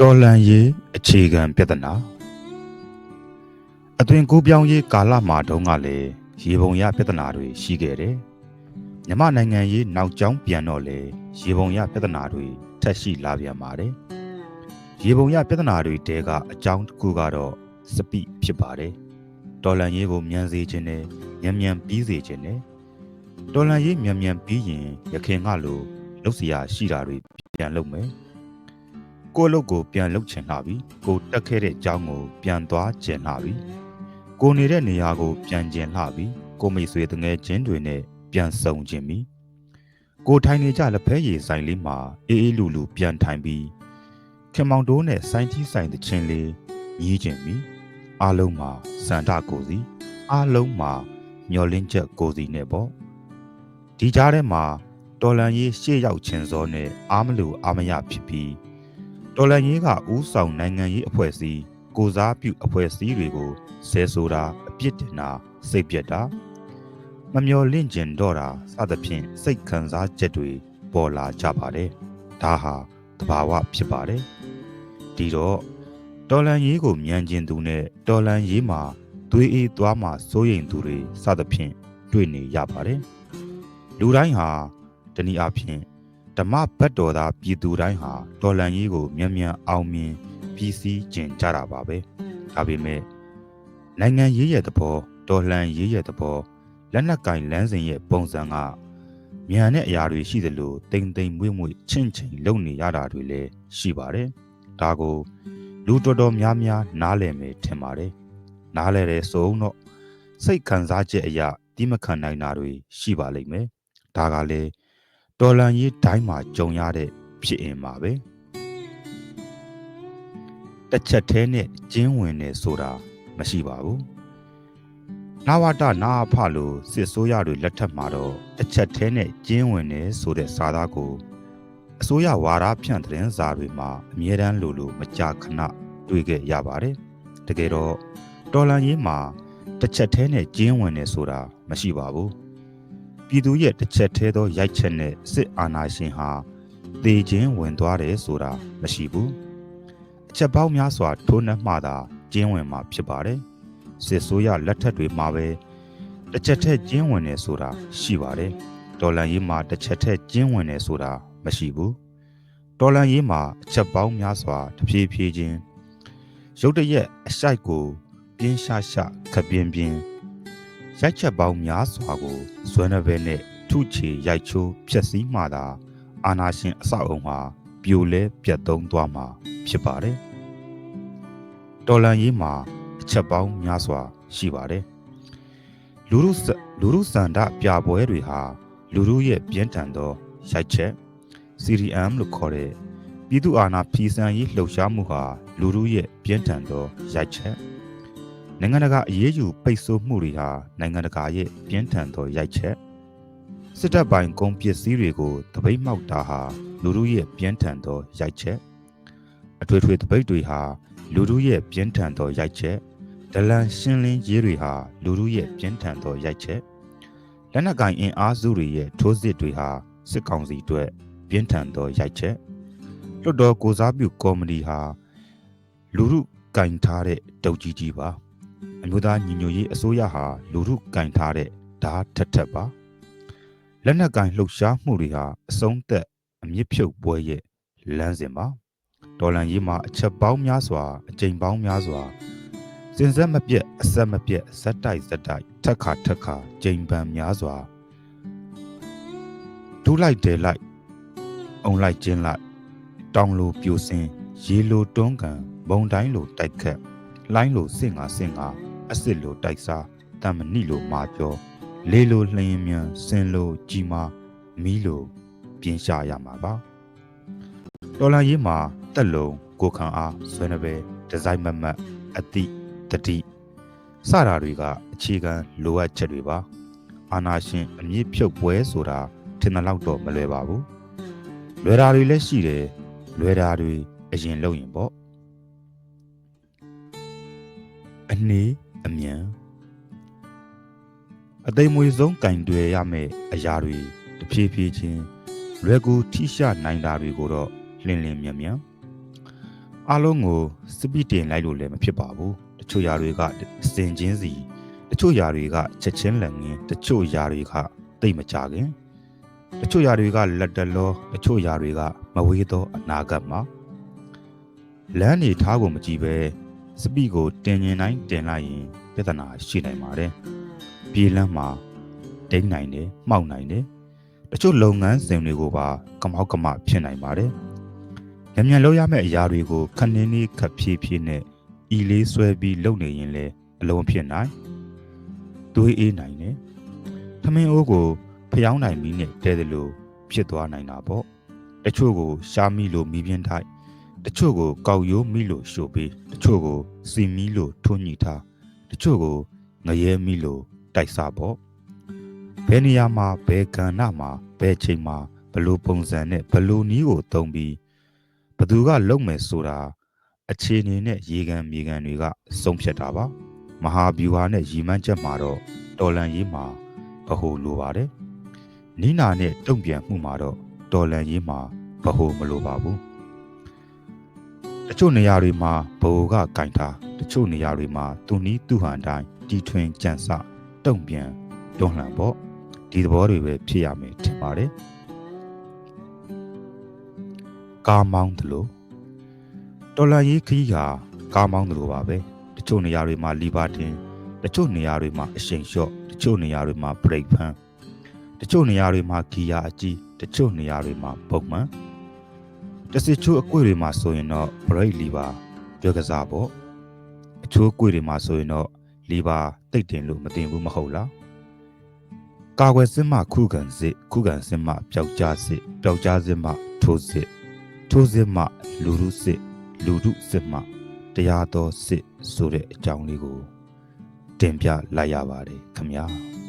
တော်လန်ရေးအခြေခံပြဿနာအသွင်ကူးပြောင်းရေးကာလမှာတုန်းကလည်းရေပုံရပြဿနာတွေရှိခဲ့တယ်။မြမနိုင်ငံရေးနောက်ကျောင်းပြန်တော့လေရေပုံရပြဿနာတွေထပ်ရှိလာပြန်ပါတယ်။ရေပုံရပြဿနာတွေတဲကအကြောင်းတစ်ခုကတော့စပိဖြစ်ပါတယ်။တော်လန်ရေးကိုမြန်စေခြင်းနဲ့မြန်မြန်ပြီးစေခြင်းနဲ့တော်လန်ရေးမြန်မြန်ပြီးရင်ရခင်ကလိုလှုပ်เสียရှိတာတွေပြန်လုပ်မယ်။ ကိုယ့်လုပ်ကိုပြန်လုပ်ချင်လာပြီ။ကိုတက်ခဲ့တဲ့အကြောင်းကိုပြန်သွားကျင်လာပြီ။ကိုနေတဲ့နေရာကိုပြန်ကျင်လာပြီ။ကိုမိတ်ဆွေတငယ်ချင်းတွေနဲ့ပြန်ဆုံခြင်းပြီ။ကိုထိုင်နေကြလက်ဖဲရည်ဆိုင်လေးမှာအေးအေးလူလူပြန်ထိုင်ပြီးခင်မောင်တိုးနဲ့စိုင်းကြီးဆိုင်တဲ့ချင်းလေးညီးခြင်းပြီ။အားလုံးမှာစန္ဒကိုစီအားလုံးမှာမျောလင်းချက်ကိုစီနဲ့ပေါ့။ဒီကြားထဲမှာတော်လန်ရေးရှေ့ရောက်ခြင်းစောနဲ့အားမလို့အားမရဖြစ်ပြီး တော်လန်ရေးကဥဆောင်နိုင်ငံရေးအဖွဲ့အစည်းကိုစားပြုအဖွဲ့အစည်းတွေကိုဆဲဆိုတာအပြစ်တင်တာစိတ်ပြက်တာမမျော်လင့်ကျင်တော့တာစသဖြင့်စိတ်ခံစားချက်တွေပေါ်လာကြပါတယ်ဒါဟာတဘာဝဖြစ်ပါတယ်ဒီတော့တော်လန်ရေးကိုမြန်ကျင်သူနဲ့တော်လန်ရေးမှာသွေးအေးသွားမှစိုးရိမ်သူတွေစသဖြင့်တွေ့နေရပါတယ်လူတိုင်းဟာတနည်းအားဖြင့် ဓမ္မဘတ်တော်သားပြည်သူတိုင်းဟာတော်လန်ရေးကိုမြန်မြန်အောင်မြင်ပြီးစီးကျင်ကြတာပါပဲဒါပေမဲ့နိုင်ငံရေးရဲ့သဘောတော်လှန်ရေးရဲ့သဘောလက်နက်ကင်လမ်းစဉ်ရဲ့ပုံစံကမြန်တဲ့အရာတွေရှိသလိုတိမ်တိမ်မွေ့မွေ့ချင့်ချိန်လုံနေရတာတွေလည်းရှိပါတယ်ဒါကိုလူတော်တော်များများနားလည်မယ်ထင်ပါတယ်နားလည်တဲ့ဆိုတော့စိတ်ခံစားချက်အရာတိမခံနိုင်တာတွေရှိပါလိမ့်မယ်ဒါကလည်း တော်လန်ရေးတိုင်းမှာကြုံရတဲ့ဖြစ်အင်ပါပဲတစ်ချက်သေးနဲ့ကျင်းဝင်နေဆိုတာမရှိပါဘူးနာဝတနာအဖလိုစစ်ဆိုးရတွေလက်ထက်မှာတော့တစ်ချက်သေးနဲ့ကျင်းဝင်နေဆိုတဲ့စာသားကိုအစိုးရဝါဒဖြန့်တဲ့စာတွေမှာအမြဲတမ်းလိုလိုမကြာခဏတွေ့ခဲ့ရပါတယ်တကယ်တော့တော်လန်ရေးမှာတစ်ချက်သေးနဲ့ကျင်းဝင်နေဆိုတာမရှိပါဘူး ပြည်သူရဲ့တစ်ချက်သေးသောရိုက်ချက်နဲ့စစ်အာဏာရှင်ဟာတေခြင်းဝင်သွားတယ်ဆိုတာမရှိဘူးအချက်ပေါင်းများစွာထိုးနှက်မှသာကျင်းဝင်မှာဖြစ်ပါတယ်စစ်ဆိုးရလက်ထက်တွေမှာပဲတစ်ချက်ထက်ကျင်းဝင်နေဆိုတာရှိပါတယ်ဒေါ်လာရေးမှာတစ်ချက်ထက်ကျင်းဝင်နေဆိုတာမရှိဘူးဒေါ်လာရေးမှာအချက်ပေါင်းများစွာတဖြည်းဖြည်းချင်းရုတ်တရက်အရှိုက်ကိုပြင်းရှာရှာခပ်ပြင်းပြင်း ရိုက်ချက်ပေါင်းများစွာကိုဇွဲနှဘဲနဲ့ထုချေရိုက်ချိုးဖျက်ဆီးမှသာအာနာရှင်အဆောက်အုံမှာပြိုလဲပြတ်သုံးသွားမှာဖြစ်ပါတယ်တော်လန်ရေးမှာအချက်ပေါင်းများစွာရှိပါတယ်လူရုလူရုစန္ဒပြပွဲတွေဟာလူရုရဲ့ပြင်းထန်သောရိုက်ချက် CDM လို့ခေါ်တဲ့ပြည်သူအာဏာဖီဆန်ရေးလှုပ်ရှားမှုဟာလူရုရဲ့ပြင်းထန်သောရိုက်ချက် နိုင်ငံတကာအရေးယူပိတ်ဆို့မှုတွေဟာနိုင်ငံတကာရဲ့ပြင်းထန်သောရိုက်ချက်စစ်တပ်ပိုင်ကုန်ပစ္စည်းတွေကိုတပိတ်မှောက်တာဟာလူတို့ရဲ့ပြင်းထန်သောရိုက်ချက်အထွေထွေတပိတ်တွေဟာလူတို့ရဲ့ပြင်းထန်သောရိုက်ချက်ဒလန်ရှင်းလင်းရေးတွေဟာလူတို့ရဲ့ပြင်းထန်သောရိုက်ချက်လက်နက်ကင်အင်အားစုတွေရဲ့ထိုးစစ်တွေဟာစစ်ကောင်စီအတွက်ပြင်းထန်သောရိုက်ချက်လွတ်တော်ကိုစားပြုကော်မတီဟာလူတို့ကင်ထားတဲ့တုတ်ကြီးကြီးပါ အမျိုးသားညီညွတ်ရေးအစိုးရဟာလူထုကင်ထားတဲ့ဓာတ်ထက်ထက်ပါလက်နက်ကင်လှုပ်ရှားမှုတွေဟာအဆုံးသက်အမြင့်ဖြုတ်ပွဲရဲ့လမ်းစဉ်ပါဒေါ်လန်ရေးမှာအချက်ပေါင်းများစွာအကြိမ်ပေါင်းများစွာစင်ဆက်မပြတ်အဆက်မပြတ်ဇက်တိုက်ဇက်တိုက်ထက်ခါထက်ခါကြိမ်ပန်များစွာဒူးလိုက်တယ်လိုက်အုံလိုက်ကျင်းလိုက်တောင်လိုပြိုစင်ရေလိုတွန်းကန်ဘုံတိုင်းလိုတိုက်ခတ်လိုင်းလိုစင်ငါစင်ငါ အစ်စ်လိုတိုက်စားတမဏိလိုမာကျော်လေလိုလှရင်မြန်စင်လိုကြီးမာမီးလိုပြင်ရှာရမှာပါတော်လန်ရေးမှာတက်လုံးကိုခံအားဆွဲနှပဲဒီဇိုင်းမမတ်အတိတတိစတာတွေကအခြေခံလိုအပ်ချက်တွေပါအာနာရှင်အမြင့်ဖြုတ်ပွဲဆိုတာထင်တဲ့လောက်တော့မလွယ်ပါဘူးလွယ်တာတွေလည်းရှိတယ်လွယ်တာတွေအရင်လုပ်ရင်ပေါ့အနည်း အမြန်အသိမွေဆုံးကင်တွယ်ရမယ့်အရာတွေတဖြည်းဖြည်းချင်းလွယ်ကူထိရှနိုင်တာတွေကိုတော့လင်းလင်းမြန်မြန် အားလုံးကိုစပီတင်လိုက်လို့လည်းမဖြစ်ပါဘူးတချို့ຢာတွေကစင်ချင်းစီတချို့ຢာတွေကချက်ချင်းလက်ငင်းတချို့ຢာတွေကတိတ်မကြခင်တချို့ຢာတွေကလက်တလောတချို့ຢာတွေကမဝေးသောအနာဂတ်မှာလမ်းနေထားကိုမကြည့်ပဲ စပီကိုတင်ញင်တိုင်းတင်လိုက်ရင်ပြဿနာရှိနိုင်ပါတယ်ပြေးလမ်းမှာတိတ်နိုင်တယ်မှောက်နိုင်တယ်တချို့လုပ်ငန်းစဉ်တွေကိုပါကမောက်ကမဖြစ်နိုင်ပါတယ်ညံ့ညံ့လောက်ရမယ့်အရာတွေကိုခဏင်းလေးခပ်ဖြည်းဖြည်းနဲ့ဤလေးဆွဲပြီးလုပ်နေရင်လည်းအလုံးဖြစ်နိုင်သွေးအေးနိုင်တယ်ထမင်းအိုးကိုဖျောင်းနိုင်ပြီးနဲ့တဲတယ်လို့ဖြစ်သွားနိုင်တာပေါ့တချို့ကိုရှားမိလို့မီးပြင်းထိုက် တချို့ကိုကောက်ရိုးမိလို့ရှို့ပေးတချို့ကိုစီမီလို့ထွန်းညှိထားတချို့ကိုငရဲမိလို့တိုက်စားပေါ့ဘယ်နေရာမှာဘယ်ကဏ္ဍမှာဘယ်ချိန်မှာဘလို့ပုံစံနဲ့ဘလို့နီးကိုတုံးပြီးဘသူကလုံမယ်ဆိုတာအခြေအနေနဲ့ရေကန်မြေကန်တွေကဆုံးဖြတ်တာပါမဟာဗျူဟာနဲ့ရီမန်းချက်မှာတော့တော်လန်ရေးမှာဗဟိုလိုပါတယ်နီးနာနဲ့တုံ့ပြန်မှုမှာတော့တော်လန်ရေးမှာဗဟိုမလိုပါဘူး တချို့နေရာတွေမှာဗဟိုကကင်ထားတချို့နေရာတွေမှာသူနီးသူဟန်တိုင်းတီထွင်ကြံစတုံ့ပြန်တွန်းလှန်ပေါ့ဒီသဘောတွေပဲဖြစ်ရမယ်ထင်ပါတယ်ကားမောင်းသလိုတော်လန်ရေးခကြီးကကားမောင်းသလိုပါပဲတချို့နေရာတွေမှာလီဘာတင်တချို့နေရာတွေမှာအရှိန်လျှော့တချို့နေရာတွေမှာဘရိတ်ဖန်တချို့နေရာတွေမှာဂီယာအကြီးတချို့နေရာတွေမှာပုံမှန် တစစ်ချို့အကွေတွေမှာဆိုရင်တော့ဘရိတ်လီဘာပြောကစားပေါ့အချို့အကွေတွေမှာဆိုရင်တော့လီဘာတိတ်တင်လို့မတင်ဘူးမဟုတ်လားကာကွယ်စစ်မှခုခံစစ်ခုခံစစ်မှပျောက်ကြားစစ်ပျောက်ကြားစစ်မှထိုးစစ်ထိုးစစ်မှလူရုစစ်လူရုစစ်မှတရားတော်စစ်ဆိုတဲ့အကြောင်းလေးကိုတင်ပြလိုက်ရပါတယ်ခမညာ